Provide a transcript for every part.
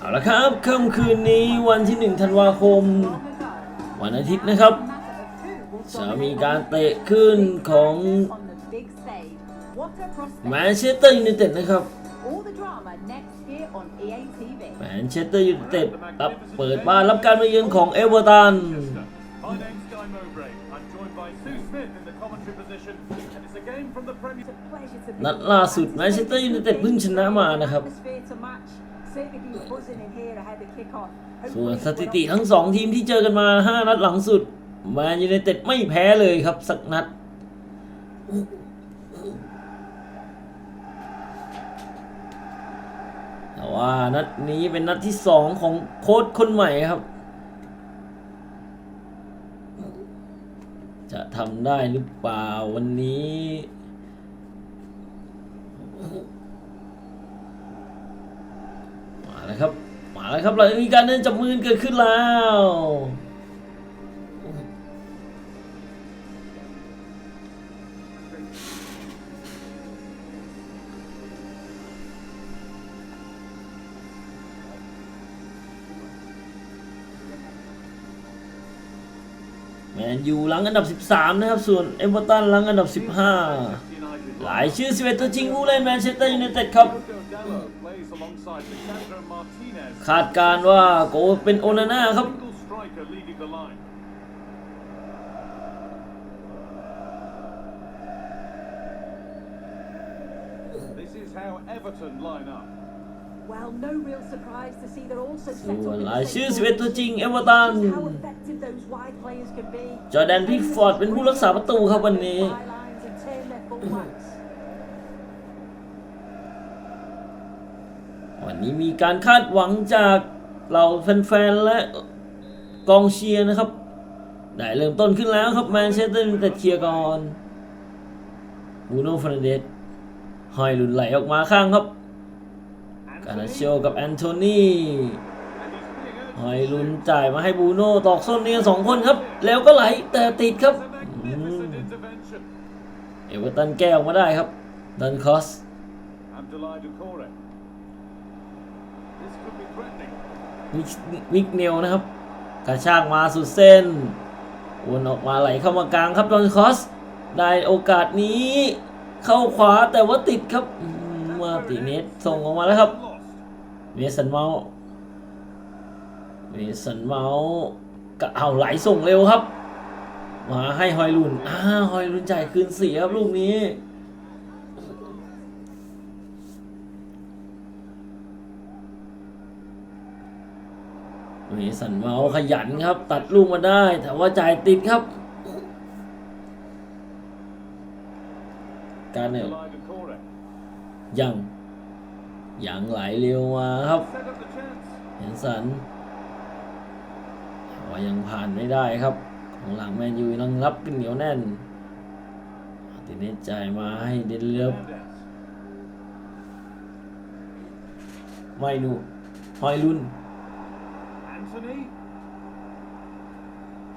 เอาละครับค่ำคืนนี้วันที่ 1 ธันวาคม วันอาทิตย์นะครับ จะมีการเตะขึ้นของแมนเชสเตอร์ยูไนเต็ดนะครับแมนเชสเตอร์ยูไนเต็ดรับเปิดบ้านรับการมาเยือนของเอเวอร์ตันนัดล่าสุดแมนเชสเตอร์ยูไนเต็ดเพิ่งชนะมานะครับ ส่วนสถิติทั้งสองทีมที่เจอกันมา 5 นัดหลังสุดแมนยูไนเต็ดไม่แพ้เลยครับ สักนัด แต่ว่านัดนี้เป็นนัดที่สองของโค้ชคนใหม่ครับ จะทำได้หรือเปล่าวันนี้ มา แล้วครับ มาแล้วครับเรามีการเดินจับมือเกิดขึ้นแล้วแมนยูหลังอันดับ 13 นะครับ ส่วนเอเวอร์ตันหลังอันดับ 15 หลายชื่อ 11 ตัวจริงผู้เล่นแมนเชสเตอร์ยูไนเต็ดครับ Roberto Gallo plays alongside Lisandro Martinez, คาดการณ์ว่าโกเป็นโอนาน่าครับ single striker leading the line. This is how Everton line up. Well, no real surprise to see they're also set ส่ up วน in ราย the ชื่อ same 11 ตัวจริง เอเวอร์ตัน Just how effective those wide players can be. จอร์แดนพิกฟอร์ดเป็นผู้รักษาประตูครับวันนี้ นี้มีการคาดหวังจากเหล่าแฟนๆและกองเชียร์นะครับ ได้เริ่มต้นขึ้นแล้วครับแมนเชสเตอร์ยูไนเต็ดเคลียร์ก่อนบูโน่ฟ r นเดสหอยหลุนไหลออกมาข้างครับกานาโชกับแอนโทนีหอยลุนจ่ายมาให้บูโน่ตอกส้นเนี่กันสองคนครับ แล้วก็ไหลแต่ติดครับเอเวอร์ตันแก้ออกมาได้ครับดันคอส มิกมิกเนลนะครับ กระชากมาสุดเส้นวนออกมาไหลเข้ามากลางครับดอนคอส ได้โอกาสนี้ เข้าขวาแต่ว่าติดครับมาติเนสส่งออกมาแล้วครับเมสันเมาส์เมสันเมาส์ก็เอาไหลส่งเร็วครับ มาให้ฮอยลุนอ่าฮอยลุนจ่ายคืนเสียครับลูกนี้ เมสันเมาขยันครับ ตัดลูกมาได้ แต่ว่าจ่ายติดครับ การเนี่ยยังยังไหลเร็วมาครับเห็นสันว่ายังผ่านไม่ได้ครับ ของหลังแมนยูยังรับกันเหนียวแน่นติเนจ่ายมาให้เดนเลิฟไม่ดูฮอยลุน Anthony.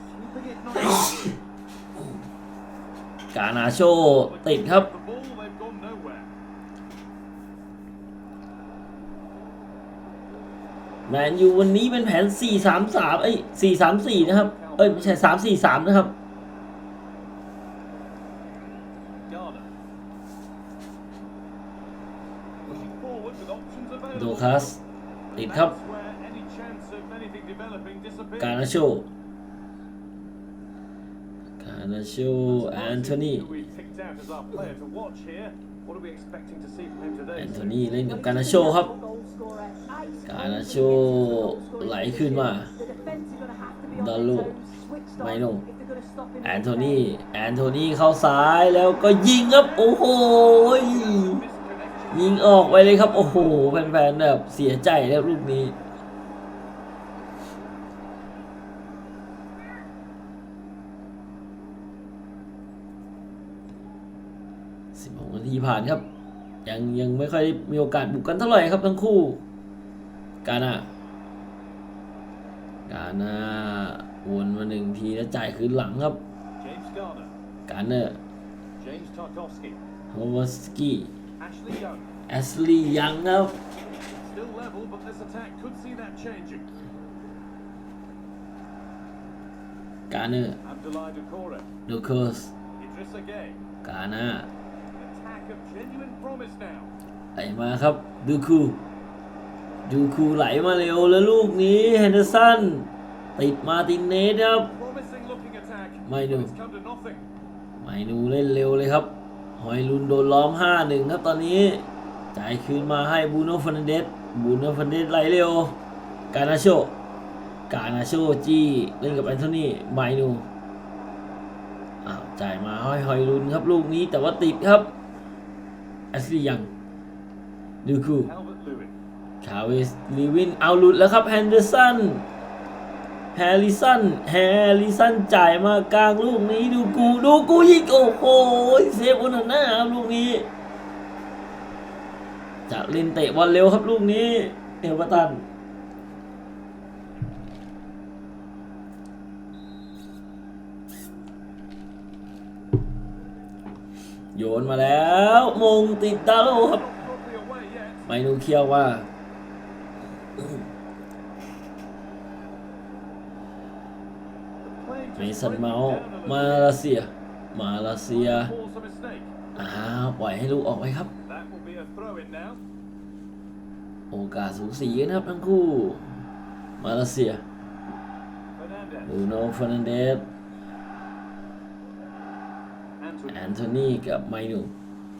Sweeping it nicely. กานาโชติดครับ The ball, they've gone nowhere. แมนยูวันนี้เป็นแผน 4 3 3 เอ้ย 4 3 4 นะครับ เอ้ย ไม่ใช่ 3 4 3 นะครับ Garner. Pushing forward with options โด available. คัสติดครับาชคานาโชแอนโทนี แอนโทนีเล่นกับกานาโชครับ กานาโชไหลขึ้นมาดอลโลไมโนแอนโทนีแอนโทนีเข้าซ้ายแล้วก็ยิงครับ โอ้โห ยิงออกไปเลยครับ โอ้โห แฟนๆแบบเสียใจแล้วลูกนี้ สิบหกนาทีผ่านครับ ยังยังไม่ค่อยได้มีโอกาสบุกกันเท่าไหร่ครับทั้งคู่ กาน่ากาน่าวนมาหนึ่งทีแล้วจ่ายคืนหลังครับ James Garner. การเนอร์ James Tarkowski. โฮวสกี้ Ashley Young. แอสลีย์ยังครับ Still Still level, but this attack could see that changing. การเนอร์ Abdullah Doucouré. ดูเคิร์ส Idrissa Gueye. กาหน้า ไหลมาครับดูคูดูคูไหลมาเร็วแล้วลูกนี้แฮนเดอร์สันติดมาตินเนสครับ Promising looking attack. Mày but được. It's come to nothing. ไมนูเล่นเร็วเลยครับหอยลุนโดนล้อม 5-1 ครับตอนนี้ จ่ายคืนมาให้บูโน่ฟันเดสบูโน่ฟันเดสไหลเร็ว กานาโชกานาโชจี้เล่นกับแอนโทนีไมนูอ้าวจ่ายมาให้หอยลุนครับลูกนี้แต่ว่าติดครับ แอสลียังดูคู Calvert Lewin. คาเวสลีวินเอาหลุดแล้วครับแฮนเดอร์สันแฮร์ริสันแฮร์ริสันจ่ายมากลางลูกนี้ดูกูดูกูยิงโอ้โหเซฟอุนหน้าครับลูกนี้จะเล่นเตะบอลเร็วครับลูกนี้เอเวอร์ตัน โยนมาแล้วมงติดดาโลครับไม่นูเคียวว่าเมสันเมาส์มาเลเซีย มาเลเซียอ้าวปล่อยให้ลูกออกไปครับ โอกาสสูสีนะครับทั้งคู่ มาเลเซียบูโนฟ e นันเดส แอนโทนีกับไมนู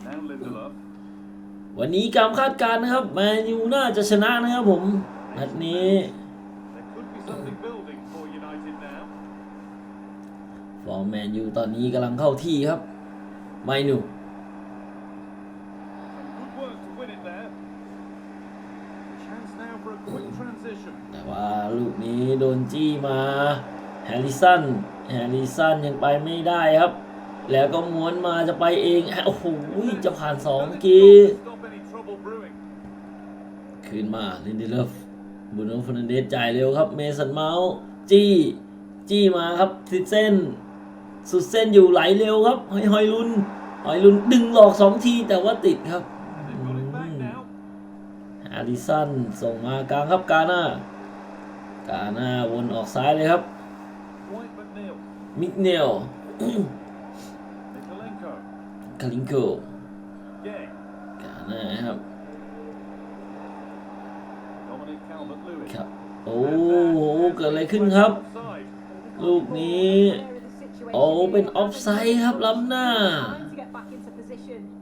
Now Lindelof. วันนี้การคาดการณ์นะครับแมนยูน่าจะชนะนะครับผมนัดนี้ There could be something building for United now. ฟอร์มแมนยูตอนนี้กำลังเข้าที่ครับ ไมนู Some good work to win it there. Chance now for a quick transition. แต่ว่าลูกนี้โดนจี้มาแฮร์ริสันแฮร์ริสันยังไปไม่ได้ครับ แล้วก็ม้วนมาจะไปเองโอ้โหจะผ่านสองกีคืนมาลินดิเลฟบูโนฟ e นันเดสจ่ายเร็วครับ เมสันเมาส์จี้ จี้มาครับติดเส้น สุดเส้นอยู่ไหลเร็วครับหอยหอยลุนหอยลุนดึงหลอกสองทีแต่ว่าติดครับ And they've got it back now. ฮาริสันส่งมากลางครับกาหน้ากาหน้าวนออกซ้ายเลยครับ มิกเนลาลิงโกกาหน้าครับ ครับ โอ้โหเกิดอะไรขึ้นครับ ลูกนี้ โอ้เป็นออฟไซด์ครับล้ำหน้า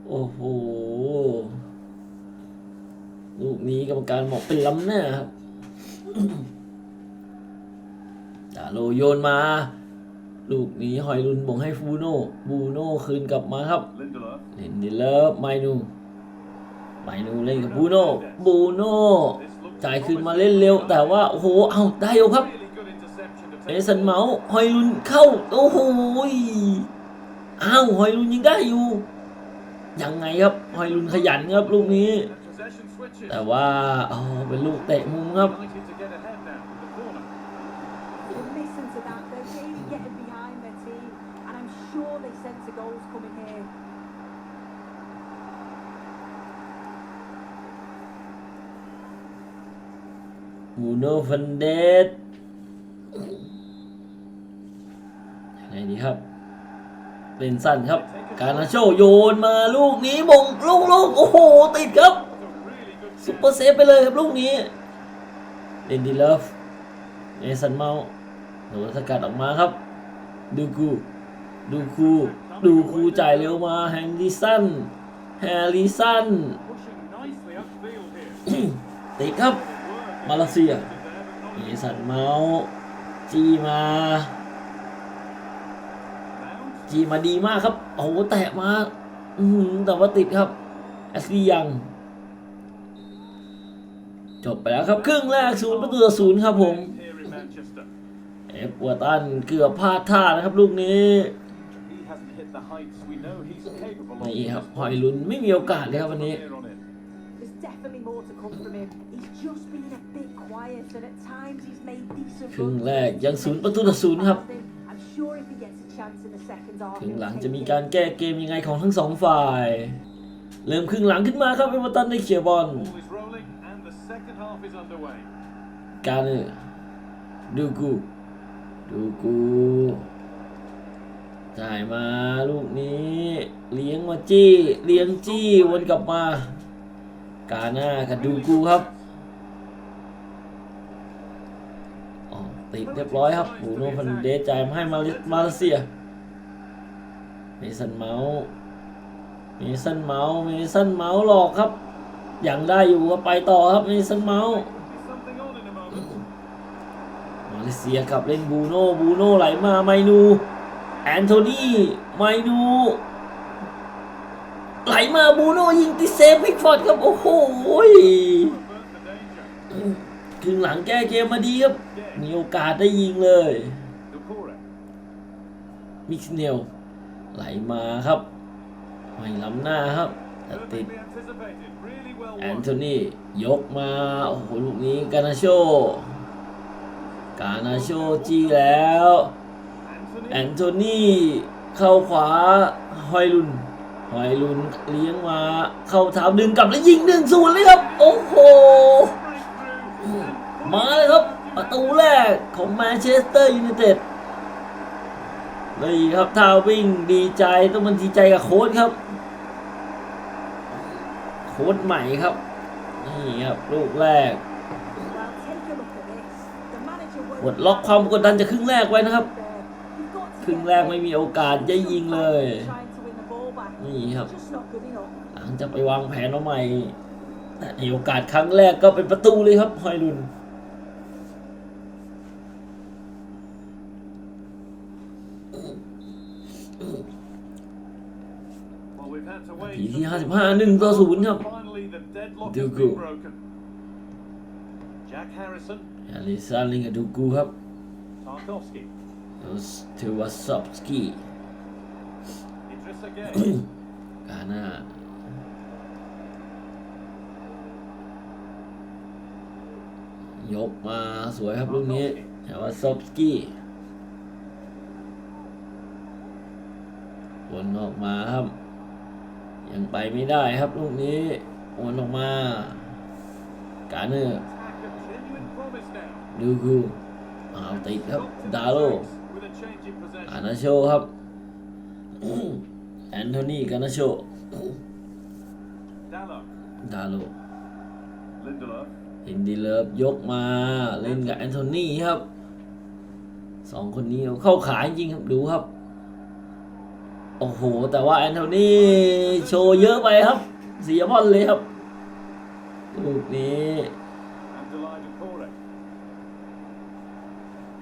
โอ้โห ลูกนี้กรรมการบอกเป็นล้ำหน้าครับดาโลโยนมา ลูกนี้หอยลุนบ่งให้ฟูโน่บูโน่คืนกลับมาครับ Lindelof. เล่นดีเลิฟไมนูไมนูเล่นกับบูโน่บูโน่จ่ายคืนมาเล่นเร็ว แต่ว่าโอ้โหเอาได้อยู่ครับ Really good interception to เอ take สันเมาส์หอยลุนเข้าโอ้โหยอ้าวหอยลุนยิงได้อยู่ยังไงครับหอยลุนขยันครับลูกนี้ And possession switches. แต่ว่าอ๋อเป็นลูกเตะมุมครับ บูโนฟันเดสยังไงดีครับ เป็นสั้นครับ การนาโชโยนมาลูกนี้มงลูกลูกโอ้โห ติดครับซุปเปอร์เซฟไปเลยครับลูกนี้เดนดีเลฟเอสันเมาโดนสกัดออกมาครับ ดูกู ดูคู ดูคูจ่ายเร็วมาแฮร์ริสันแฮร์ริสันติดครับ มาเลเซียเอสันเมาส์จีมา จีมาดีมากครับ โอ้โหแตะมาอืแต่ว่าติดครับแอสลียัง จบไปแล้วครับ ครึ่งแรกศูนย์ประตูต่อศูนย์ครับผมเอฟวัวตันเกือบพลาดท่านะครับลูกนี้นี่ครับหอยลุนไม่มีโอกาสเลยครับวันนี้ Here on it. There's definitely more to come from him. He's just been a bit quiet, and at times he's made decent ครึ่ง runs. แรกยังศูนย์ประตูต่อศูนย์ครับ I'm sure if he gets a chance in the second half, ครึ่ง he'll หลัง take จะมี it. การแก้เกมยังไงของทั้งสองฝ่าย เริ่มครึ่งหลังขึ้นมาครับเอเวอร์ตันได้เขียร์บอล Ball is rolling, and the second is underway. การเนอร์ดูกูดูกูจ่ายมาลูกนี้เลี้ยงมาจี้ เลี้ยงจี้วนกลับมา กาหน้ากับดูกูครับอ๋อ ติดเรียบร้อยครับบูโน่ฟันเดสจ่ายมาให้มาเลมาเลเซียเมสันเมาส์เมสันเมาส์เมสันเมาส์หลอกครับยังได้อยู่ก็ไปต่อครับเมสันเมาส์มาเลเซียกับเล่นบูโน่บูโน่ไหลมาไมนูแอนโทนีไมนูไหลมาบูโน่ยิงติเซฟพิกฟอร์ดครับ โอ้โห ครึ่งหลังแก้เกมมาดีครับ มีโอกาสได้ยิงเลยมิกเนลไหลมาครับ ไม่ล้ำหน้าครับแต่ติดแอนโทนียกมา โอ้โห ลูกนี้กานาโชกานาโชจี้แล้ว แอนโทนีเข้าขวาฮอยลุนฮอยลุนเลี้ยงมาเข้าเท้าดึงกลับแล้วยิงหนึ่งศูนย์เลยครับ โอ้โห มาเลยครับ ประตูแรกของแมนเชสเตอร์ยูไนเต็ดเลยครับท่าวิ่งดีใจต้องมันดีใจกับโค้ชครับ โค้ชใหม่ครับ นี่ครับ ลูกแรก Well, take a look at this. The manager ปลดล็อกความกดดันจากครึ่งแรกไว้นะครับ ครึ่งแรกไม่มีโอกาสได้ยิงเลย นี่ครับ หลังจะไปวางแผนเอาใหม่แต่ในโอกาสครั้งแรกก็เป็นประตูเลยครับฮอยลุน Well, we've had to wait ทีที่ until 55 1ต่อ0ครับ Finally, the deadlock has Dugu. been broken. Jack Harrison, อลิซาลิงกับดูกูครับ Tarkovsky, เทวาซอฟสกี้ Idrissa Gay, กาหน้ายกมาสวยครับลูกนี้เทวาซอฟสกี้วนออกมาครับ ยังไปไม่ได้ครับลูกนี้วนออกมา กาเนอร์ attack of genuine promise now. ดูกูเอาติดครับดาโลอานาโชครับแอนโทนีกานาโชดาโล Lindelof, อินดีเลิฟยกมาเล่นกับแอนโทนีครับสองคนนี้เข้าขายจริงครับดูครับ โอ้โห แต่ว่าแอนโทนีโชว์เยอะไปครับ เสียบอลเลยครับ ลูกนี้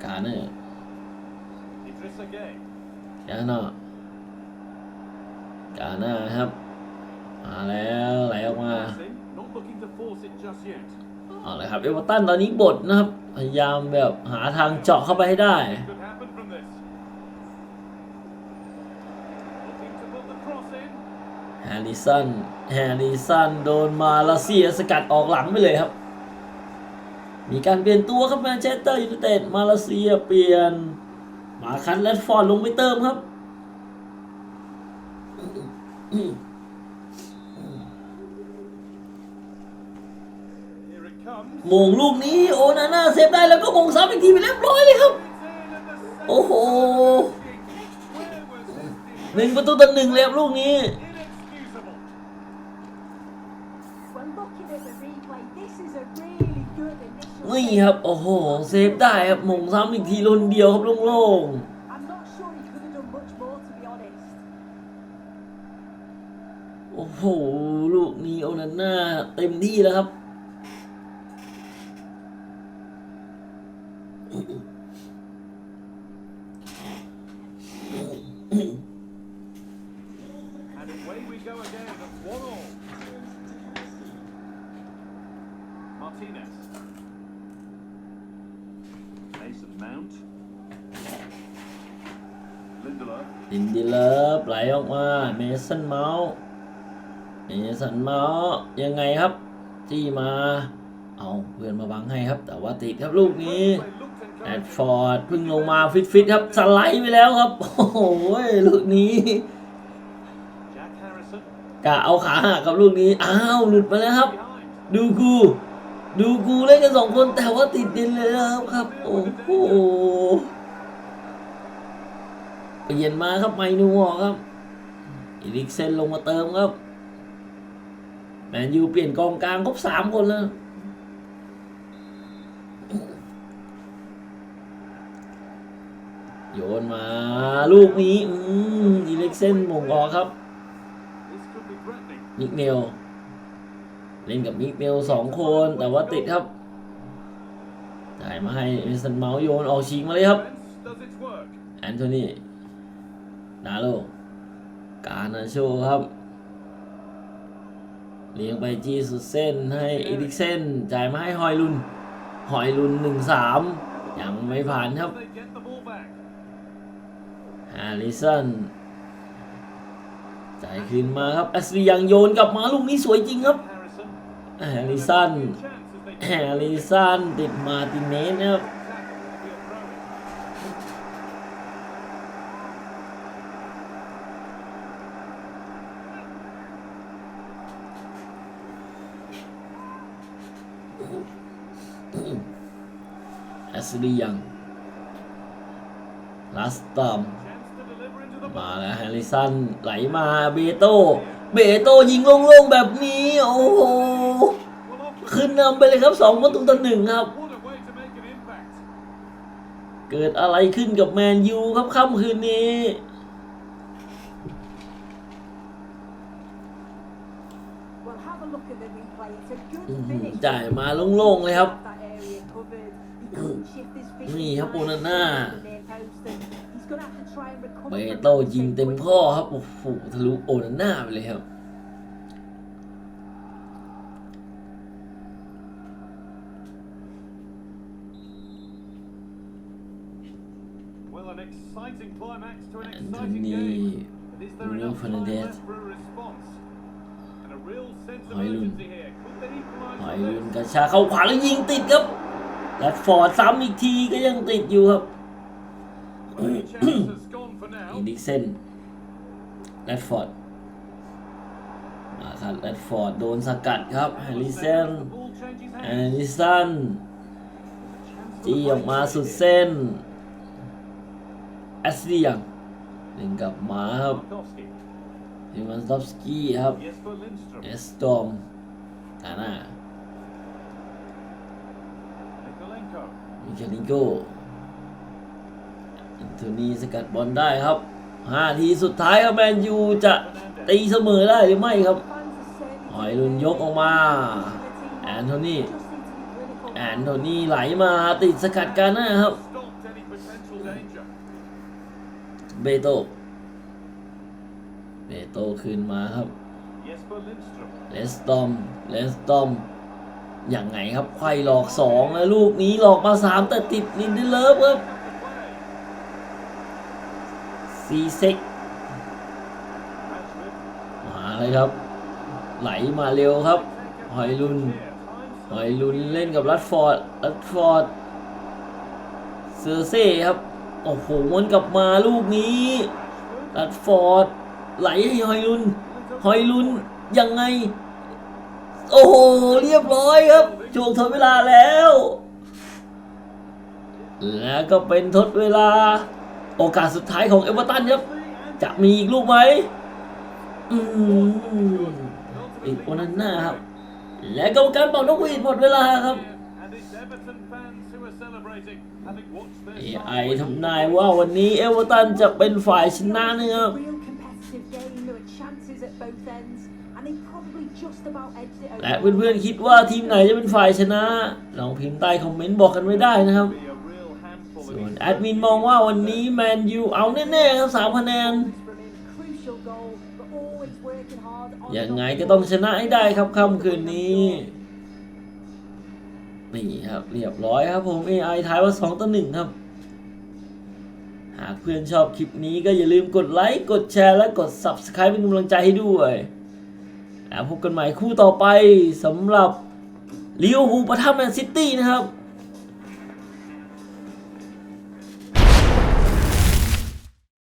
กาเนอร์นี่กาเนอร์กาเนอร์ครับ มาแล้วไหลออกมาเอาเลยครับเอเวอร์ตันตอนนี้บทนะครับ พยายามแบบหาทางเจาะเข้าไปให้ได้ ริสันแฮริสันโดนมาลาเซียสกัดออกหลังไปเลยครับ มีการเปลี่ยนตัวครับแมนเชสเตอร์ยูไนเต็ดมาลาเซียเปลี่ยน มาคันแรดฟอร์ดลงไปเติมครับโมงลูกนี้โอนาน่าเซฟได้แล้วก็มงซ้ำอีกทีไปเรียบร้อยเลยครับ โอ้โหหนึ่งประตูต่อหนึ่งเลยครับลูกนี้ นี่ครับ โอ้โห เซฟได้ครับมงซ้ำอีกทีลนเดียวครับโล่งๆโอ้โห ลูกนี้โอนาน่าเต็มที่แล้วครับ Mason Mount. Lindelof. อินดีเลิฟไหลออกมาเมสันเมาส์เมสันเมาส์ยังไงครับจี้มาเอาเพื่อนมาบังให้ครับ แต่ว่าติดครับลูกนี้ They looked แอด encouraging. ฟอร์ดเพิ่งลงมาฟิตฟิตๆครับสไลด์ไปแล้วครับ โอ้โหลูกนี้ Jack Harrison กะเอาขาหักกับลูกนี้ อ้าว หลุดมาแล้วครับ behind. ดูกู ดูกูเล่นกันสองคนแต่ว่าติดดินเลยนะครับครับ โอ้โหเปลี่ยนมาครับไมนูออกครับอีริกเซนลงมาเติมครับแมนยูเปลี่ยนกองกลางครบสามคนแล้วโยนมาลูกนี้ อืมอีเล็กเซนมงออกครับ This could be threatening. มิกเนล เล่นกับมิกเนลสองคน แต่ว่าติดครับจ่ายมาให้เอสันเมาส์โยนออกชิงมาเลยครับ แอนโทนีดาโลกานาโชครับเลี้ยงไปจีสุดเส้นให้อีริกเซนจ่ายมาให้ฮอยลุนฮอยลุนหนึ่งสามยังไม่ผ่านครับฮาริสันจ่ายคืนมาครับแอสลียังโยนกลับมาลูกนี้สวยจริงครับ แฮร์ริสันแฮร์ริสันติดมาติเนสครับแอสลียังลาสตัมมาแล้วแฮริสันไหลมาเบโต้เบโต้ยิงโล่งๆแบบนี้ โอ้โหึ้นนำไปเลยครับสองประตูต่อหนึ่งครับ เกิดอะไรขึ้นกับแมนยูครับค่ำคืนนี้จ่ายมาโล่งๆเลยครับนี่ครับโอนาน่าเบโตยิงเต็มพ่อครับโอ้โหทะลุโอนาน่าไปเลยครับ อันนี้เรลฟานเดสหอยลุนหอยลุนกระชาเข้าขวาแล้วยิงติดครับแรดฟอร์ดซ้ำอีกทีก็ยังติดอยู่ครับอีดิเซนแรดฟอร์ดมาครับแรดฟอร์ดโดนสกัดครับแฮร์ริสันแฮร์ริสันจี้ออกมาสุดเส้น แอสเดียงเล่นกับหมาครับ Markowski. ดิมันสตอฟสกี้ครับเอสตอมกาน่นั้นมิคานิโกอันโทนีสกัดบอลได้ครับห้าทีสุดท้ายครับแมนยูจะตีเสมอได้หรือไม่ครับ หอยลุนยกออกมา แอนโทนีแอนโทนีไหลมาติดสกัดกาน่าครับ เบโตเบโตคืนมาครับ Jesper Lindström. เลสตอมเลสตอมยังไงครับไขว้หลอกสองแล้วลูกนี้หลอกมาสามแต่ติดลินเดเลฟครับ Back to play. ซีเซ็ก Rashford. มาเลยครับ ไหลมาเร็วครับ หอยลุน Here, time หอยลุนเล่นกับรัดฟอร์ด รัดฟอร์ด เซอร์เซ่ครับ โอ้โหวนกลับมาลูกนี้ Rashford. รัดฟอร์ดไหลให้หอยลุนหอยลุนยังไง โอ้โหเรียบร้อยครับช่วงทดเวลาแล้ว แล้วก็เป็นทดเวลา โอกาสสุดท้ายของเอเวอร์ตันครับ จะมีอีกลูกไหมอืมอีกโอนันน่าครับ และกรรมการเป่านกหวีดหมดเวลาครับ AI side win ทำนายว่าวันนี้เอเวอร์ตันจะเป็นฝ่ายชนะนะครับ Real competitive game. There were chances at both ends, and they probably just about edged it over. และเพื่อนๆคิดว่าทีมไหนจะเป็นฝ่ายชนะ ลองพิมพ์ใต้คอมเมนต์บอกกันไว้ได้นะครับ be a real handful ส่วน of แอดมินมองว่าวันนี้แมนยูเอาแน่ๆครับสามคะแนน from him. Crucial goal, but always working hard. on ยัง the ไง dot. ก็ต้องชนะให้ได้ครับค่ำคืนนี้ นี่ครับเรียบร้อยครับผม AI ทายว่า 2 ต่อ 1 ครับ หากเพื่อนชอบคลิปนี้ก็อย่าลืมกดไลค์ กดแชร์และกด Subscribe เป็นกำลังใจให้ด้วยแล้วพบกันใหม่คู่ต่อไปสำหรับลิเวอร์พูลปะทะแมนซิตี้นะครับ